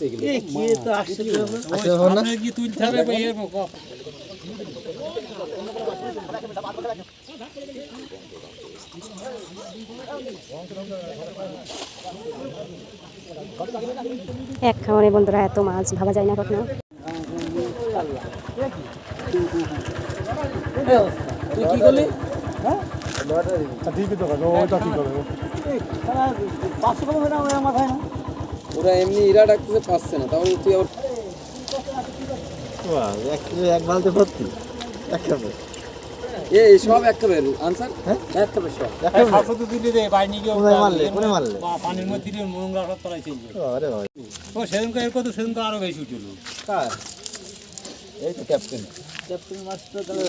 আছে এগুলো কি তো। আসলে হবে না কি তুলতে হবে বা এর ক- এক খামারে বন্ধুরা এত মাছ ভাবা যায় না কখনো। তুই কি করলি? ঠিকই তো ঠিক হবে সারা পাঁচশো কম হয়ে আমার মাথায় না? ওরা এমনি ইরা ডাকতেছে পাচ্ছে না। তাহলে তুই আবার এক বালতি ভর্তি এক এই সব এক খাবে। আনসার? এক খাবে সব। এই সাতশো তো তুলে দে বাইরে গিয়ে কোনে মারলে, কোনে মারলে? বা পানির মধ্যে দিয়ে নোংরা সব তলায় চলে যায়। আরে ভাই ও সেদিনকে এর কত সেদিনকে আরও বেশি উঠল কার? এই তো ক্যাপ্টেন মাস্টার হয়